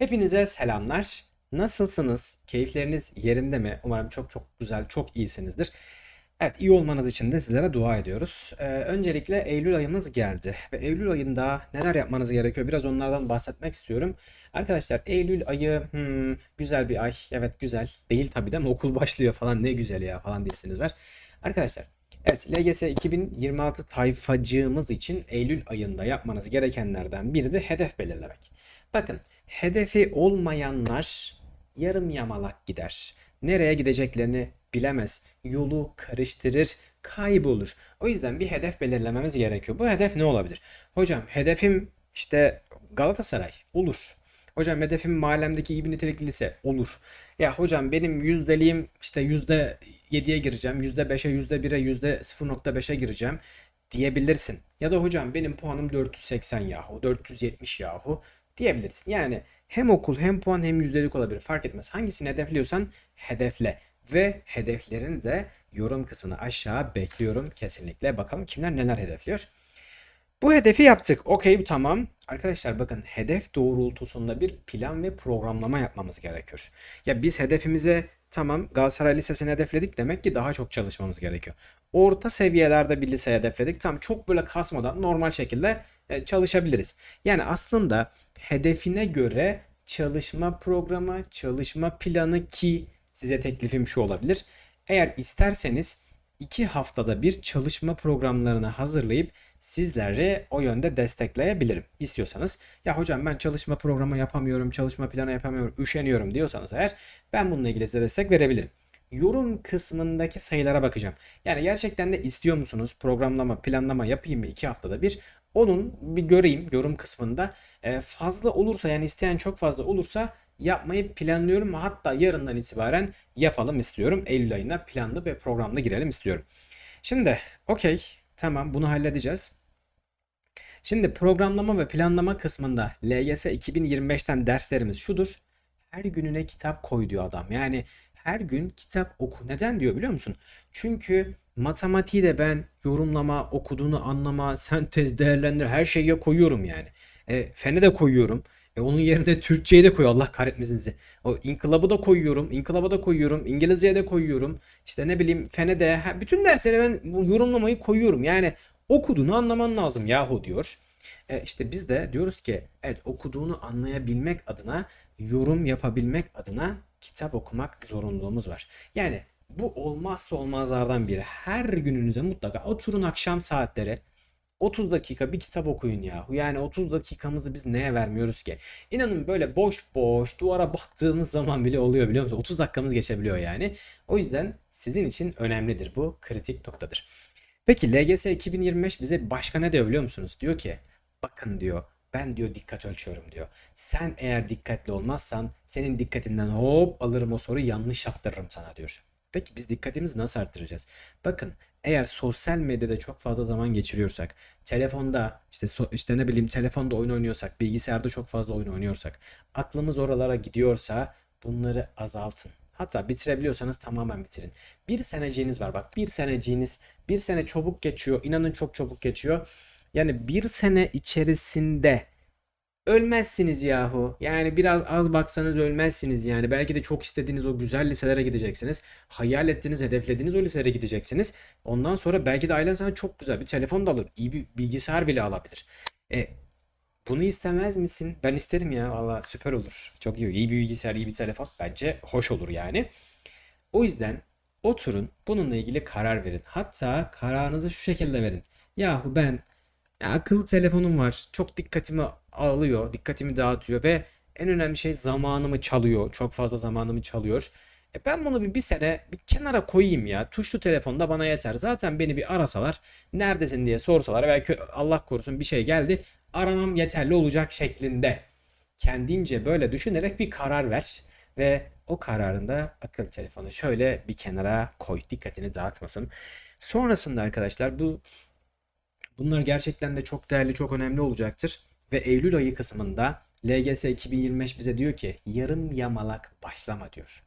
Hepinize selamlar. Nasılsınız? Keyifleriniz yerinde mi? Umarım çok çok güzel, çok iyisinizdir. Evet, iyi olmanız için de sizlere dua ediyoruz. Ee, öncelikle Eylül ayımız geldi ve Eylül ayında neler yapmanız gerekiyor? Biraz onlardan bahsetmek istiyorum. Arkadaşlar, Eylül ayı hmm, güzel bir ay. Evet, güzel. Değil tabii değil mi? Okul başlıyor falan. Ne güzel ya falan diyorsunuz var. Arkadaşlar, Evet, LGS 2026 tayfacığımız için Eylül ayında yapmanız gerekenlerden biri de hedef belirlemek. Bakın, hedefi olmayanlar yarım yamalak gider. Nereye gideceklerini bilemez, yolu karıştırır, kaybolur. O yüzden bir hedef belirlememiz gerekiyor. Bu hedef ne olabilir? Hocam, hedefim işte Galatasaray olur. Hocam hedefim mahallemdeki iyi bir nitelikli lise olur. Ya hocam benim yüzdeliğim işte yüzde yediye gireceğim, yüzde beşe, yüzde bire, yüzde 0.5'e gireceğim diyebilirsin. Ya da hocam benim puanım 480 yahu, 470 yahu diyebilirsin. Yani hem okul hem puan hem yüzdelik olabilir fark etmez. Hangisini hedefliyorsan hedefle. Ve hedeflerini de yorum kısmına aşağı bekliyorum kesinlikle. Bakalım kimler neler hedefliyor. Bu hedefi yaptık. Okey tamam. Arkadaşlar bakın hedef doğrultusunda bir plan ve programlama yapmamız gerekiyor. Ya biz hedefimize tamam Galatasaray Lisesi'ni hedefledik demek ki daha çok çalışmamız gerekiyor. Orta seviyelerde bir lise hedefledik. Tam çok böyle kasmadan normal şekilde e, çalışabiliriz. Yani aslında hedefine göre çalışma programı, çalışma planı ki size teklifim şu olabilir. Eğer isterseniz 2 haftada bir çalışma programlarını hazırlayıp sizleri o yönde destekleyebilirim istiyorsanız. Ya hocam ben çalışma programı yapamıyorum, çalışma planı yapamıyorum, üşeniyorum diyorsanız eğer ben bununla ilgili size destek verebilirim. Yorum kısmındaki sayılara bakacağım. Yani gerçekten de istiyor musunuz programlama, planlama yapayım mı 2 haftada bir? Onun bir göreyim yorum kısmında. Fazla olursa yani isteyen çok fazla olursa yapmayı planlıyorum. Hatta yarından itibaren yapalım istiyorum. Eylül ayına planlı ve programlı girelim istiyorum. Şimdi okey tamam bunu halledeceğiz. Şimdi programlama ve planlama kısmında LGS 2025'ten derslerimiz şudur. Her gününe kitap koy diyor adam. Yani her gün kitap oku. Neden diyor biliyor musun? Çünkü matematiği de ben yorumlama, okuduğunu anlama, sentez, değerlendir her şeye koyuyorum yani. E, fene de koyuyorum. E, onun yerine Türkçeyi de koy Allah kahretmesin sizi. O inkılabı da koyuyorum. İnkılaba da koyuyorum. İngilizceye de koyuyorum. İşte ne bileyim fene de. Bütün derslere ben bu yorumlamayı koyuyorum. Yani okuduğunu anlaman lazım yahu diyor. E, işte biz de diyoruz ki evet okuduğunu anlayabilmek adına yorum yapabilmek adına kitap okumak zorunluluğumuz var. Yani bu olmazsa olmazlardan biri. Her gününüze mutlaka oturun akşam saatleri 30 dakika bir kitap okuyun ya. Yani 30 dakikamızı biz neye vermiyoruz ki? İnanın böyle boş boş duvara baktığımız zaman bile oluyor biliyor musunuz? 30 dakikamız geçebiliyor yani. O yüzden sizin için önemlidir bu kritik noktadır. Peki LGS 2025 bize başka ne diyor biliyor musunuz? Diyor ki bakın diyor ben diyor dikkat ölçüyorum diyor. Sen eğer dikkatli olmazsan senin dikkatinden hop alırım o soruyu yanlış yaptırırım sana diyor. Peki biz dikkatimizi nasıl arttıracağız? Bakın eğer sosyal medyada çok fazla zaman geçiriyorsak, telefonda işte so- işte ne bileyim telefonda oyun oynuyorsak, bilgisayarda çok fazla oyun oynuyorsak, aklımız oralara gidiyorsa bunları azaltın. Hatta bitirebiliyorsanız tamamen bitirin. Bir seneciğiniz var bak bir seneciğiniz bir sene çabuk geçiyor inanın çok çabuk geçiyor. Yani bir sene içerisinde Ölmezsiniz yahu. Yani biraz az baksanız ölmezsiniz yani. Belki de çok istediğiniz o güzel liselere gideceksiniz. Hayal ettiğiniz, hedeflediğiniz o liselere gideceksiniz. Ondan sonra belki de ailen sana çok güzel bir telefon da alır. iyi bir bilgisayar bile alabilir. E, bunu istemez misin? Ben isterim ya. Valla süper olur. Çok iyi. İyi bir bilgisayar, iyi bir telefon. Bence hoş olur yani. O yüzden oturun bununla ilgili karar verin. Hatta kararınızı şu şekilde verin. Yahu ben ya akıllı telefonum var. Çok dikkatimi alıyor, dikkatimi dağıtıyor ve en önemli şey zamanımı çalıyor. Çok fazla zamanımı çalıyor. E ben bunu bir, bir sene bir kenara koyayım ya. Tuşlu telefonda bana yeter. Zaten beni bir arasalar, neredesin diye sorsalar belki Allah korusun bir şey geldi. Aramam yeterli olacak şeklinde. Kendince böyle düşünerek bir karar ver ve o kararında akıllı telefonu şöyle bir kenara koy. Dikkatini dağıtmasın. Sonrasında arkadaşlar bu bunlar gerçekten de çok değerli, çok önemli olacaktır. Ve Eylül ayı kısmında LGS 2025 bize diyor ki yarım yamalak başlama diyor.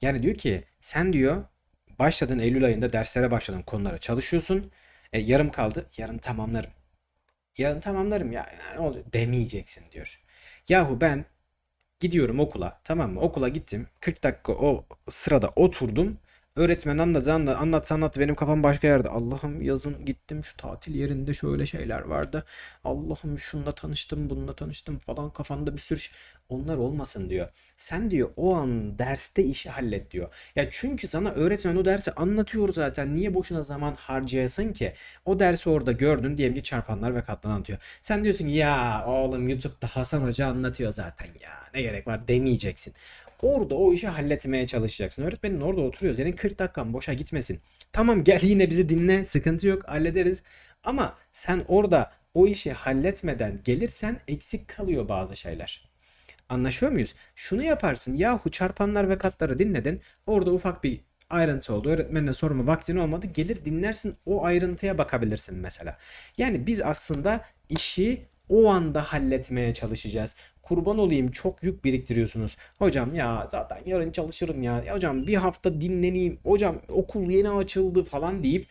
Yani diyor ki sen diyor başladın Eylül ayında derslere başladın konulara çalışıyorsun. E, yarım kaldı. Yarın tamamlarım. Yarın tamamlarım ya. Yani ne olacak demeyeceksin diyor. Yahu ben Gidiyorum okula tamam mı? Okula gittim. 40 dakika o sırada oturdum. Öğretmen anlattı anlattı anlattı anlattı benim kafam başka yerde. Allah'ım yazın gittim şu tatil yerinde şöyle şeyler vardı. Allah'ım şununla tanıştım bununla tanıştım falan kafanda bir sürü şey. Onlar olmasın diyor. Sen diyor o an derste işi hallet diyor. Ya çünkü sana öğretmen o dersi anlatıyor zaten. Niye boşuna zaman harcayasın ki? O dersi orada gördün diyelim ki çarpanlar ve katlar anlatıyor. Sen diyorsun ya oğlum YouTube'da Hasan Hoca anlatıyor zaten ya. Ne gerek var demeyeceksin. Orada o işi halletmeye çalışacaksın. Öğretmenin orada oturuyor. Senin 40 dakikan boşa gitmesin. Tamam gel yine bizi dinle. Sıkıntı yok hallederiz. Ama sen orada o işi halletmeden gelirsen eksik kalıyor bazı şeyler. Anlaşıyor muyuz? Şunu yaparsın. Yahu çarpanlar ve katları dinledin. Orada ufak bir ayrıntı oldu. Öğretmenine sorma vaktin olmadı. Gelir dinlersin. O ayrıntıya bakabilirsin mesela. Yani biz aslında işi o anda halletmeye çalışacağız. Kurban olayım çok yük biriktiriyorsunuz. Hocam ya zaten yarın çalışırım ya. Ya hocam bir hafta dinleneyim. Hocam okul yeni açıldı falan deyip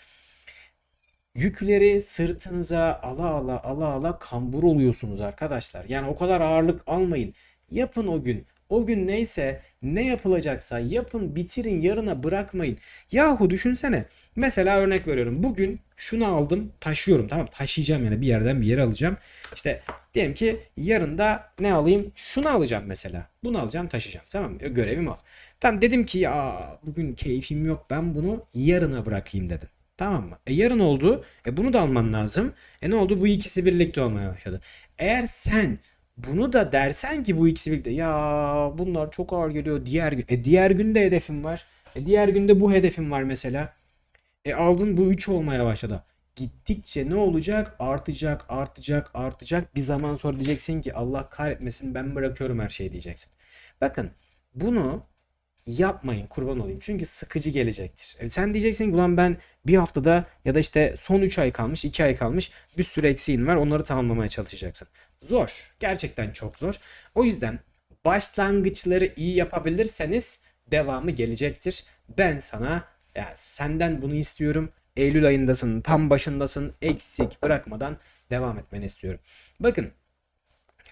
yükleri sırtınıza ala ala ala ala kambur oluyorsunuz arkadaşlar. Yani o kadar ağırlık almayın. Yapın o gün. O gün neyse ne yapılacaksa yapın bitirin yarına bırakmayın. Yahu düşünsene. Mesela örnek veriyorum. Bugün şunu aldım taşıyorum tamam taşıyacağım yani bir yerden bir yere alacağım. İşte diyelim ki yarın da ne alayım? Şunu alacağım mesela. Bunu alacağım taşıyacağım tamam mı? Görevim o. Tamam dedim ki ya bugün keyfim yok ben bunu yarına bırakayım dedim. Tamam mı? E yarın oldu. E bunu da alman lazım. E ne oldu? Bu ikisi birlikte olmaya başladı. Eğer sen bunu da dersen ki bu ikisi birlikte ya bunlar çok ağır geliyor diğer gün. E diğer günde hedefim var. E diğer günde bu hedefim var mesela. E aldın bu 3 olmaya başladı. Gittikçe ne olacak? Artacak, artacak, artacak. Bir zaman sonra diyeceksin ki Allah kahretmesin ben bırakıyorum her şeyi diyeceksin. Bakın bunu yapmayın kurban olayım. Çünkü sıkıcı gelecektir. E sen diyeceksin ulan ben bir haftada ya da işte son 3 ay kalmış 2 ay kalmış bir sürü eksiğin var onları tamamlamaya çalışacaksın. Zor. Gerçekten çok zor. O yüzden başlangıçları iyi yapabilirseniz devamı gelecektir. Ben sana ya senden bunu istiyorum. Eylül ayındasın, tam başındasın. Eksik bırakmadan devam etmeni istiyorum. Bakın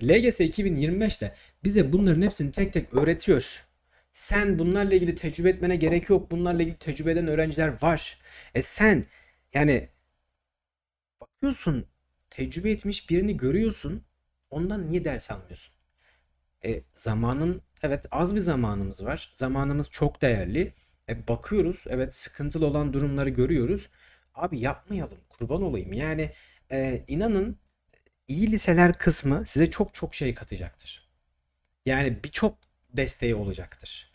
LGS 2025'te bize bunların hepsini tek tek öğretiyor. Sen bunlarla ilgili tecrübe etmene gerek yok. Bunlarla ilgili tecrübe eden öğrenciler var. E sen yani bakıyorsun tecrübe etmiş birini görüyorsun. Ondan niye ders almıyorsun? E, zamanın evet az bir zamanımız var. Zamanımız çok değerli. E, bakıyoruz evet sıkıntılı olan durumları görüyoruz. Abi yapmayalım kurban olayım. Yani e, inanın iyi liseler kısmı size çok çok şey katacaktır. Yani birçok desteği olacaktır.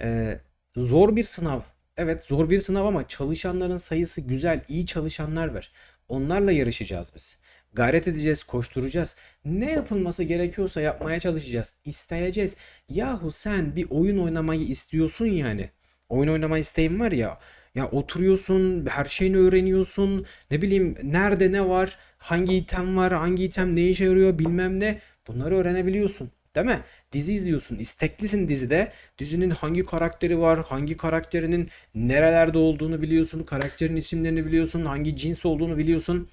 E, zor bir sınav. Evet zor bir sınav ama çalışanların sayısı güzel, iyi çalışanlar var. Onlarla yarışacağız biz. Gayret edeceğiz, koşturacağız. Ne yapılması gerekiyorsa yapmaya çalışacağız. İsteyeceğiz. Yahu sen bir oyun oynamayı istiyorsun yani. Oyun oynama isteğin var ya. Ya oturuyorsun, her şeyini öğreniyorsun. Ne bileyim nerede ne var, hangi item var, hangi item ne işe yarıyor bilmem ne. Bunları öğrenebiliyorsun. Değil mi? Dizi izliyorsun. isteklisin dizide. Dizinin hangi karakteri var, hangi karakterinin nerelerde olduğunu biliyorsun. Karakterin isimlerini biliyorsun. Hangi cins olduğunu biliyorsun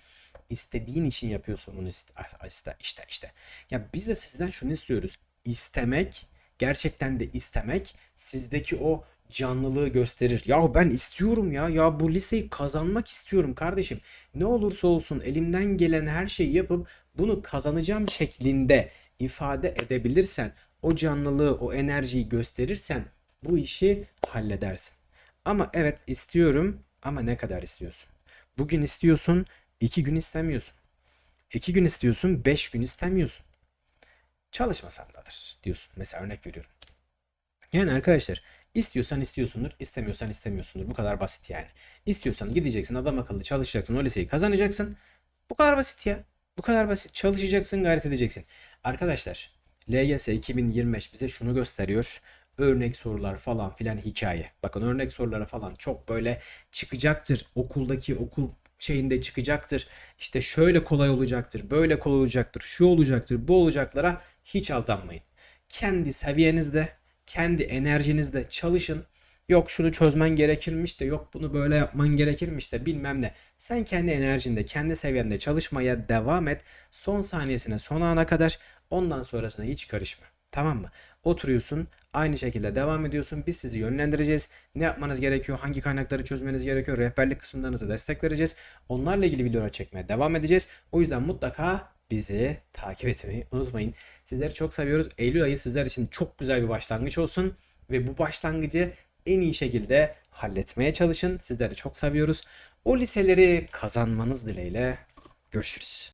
istediğin için yapıyorsun bunu iste, iste, işte işte. Ya biz de sizden şunu istiyoruz. İstemek, gerçekten de istemek sizdeki o canlılığı gösterir. Ya ben istiyorum ya. Ya bu liseyi kazanmak istiyorum kardeşim. Ne olursa olsun elimden gelen her şeyi yapıp bunu kazanacağım şeklinde ifade edebilirsen, o canlılığı, o enerjiyi gösterirsen bu işi halledersin. Ama evet istiyorum ama ne kadar istiyorsun? Bugün istiyorsun, iki gün istemiyorsun. İki gün istiyorsun, beş gün istemiyorsun. Çalışmasam dadır diyorsun. Mesela örnek veriyorum. Yani arkadaşlar istiyorsan istiyorsundur, istemiyorsan istemiyorsundur. Bu kadar basit yani. İstiyorsan gideceksin, adam akıllı çalışacaksın, o liseyi kazanacaksın. Bu kadar basit ya. Bu kadar basit. Çalışacaksın, gayret edeceksin. Arkadaşlar LGS 2025 bize şunu gösteriyor. Örnek sorular falan filan hikaye. Bakın örnek sorulara falan çok böyle çıkacaktır. Okuldaki okul şeyinde çıkacaktır. İşte şöyle kolay olacaktır, böyle kolay olacaktır, şu olacaktır, bu olacaklara hiç aldanmayın. Kendi seviyenizde, kendi enerjinizde çalışın. Yok şunu çözmen gerekirmiş de yok bunu böyle yapman gerekirmiş de bilmem ne. Sen kendi enerjinde, kendi seviyende çalışmaya devam et. Son saniyesine, son ana kadar ondan sonrasına hiç karışma. Tamam mı? Oturuyorsun. Aynı şekilde devam ediyorsun. Biz sizi yönlendireceğiz. Ne yapmanız gerekiyor? Hangi kaynakları çözmeniz gerekiyor? Rehberlik kısımlarınızı destek vereceğiz. Onlarla ilgili videolar çekmeye devam edeceğiz. O yüzden mutlaka bizi takip etmeyi unutmayın. Sizleri çok seviyoruz. Eylül ayı sizler için çok güzel bir başlangıç olsun. Ve bu başlangıcı en iyi şekilde halletmeye çalışın. Sizleri çok seviyoruz. O liseleri kazanmanız dileğiyle görüşürüz.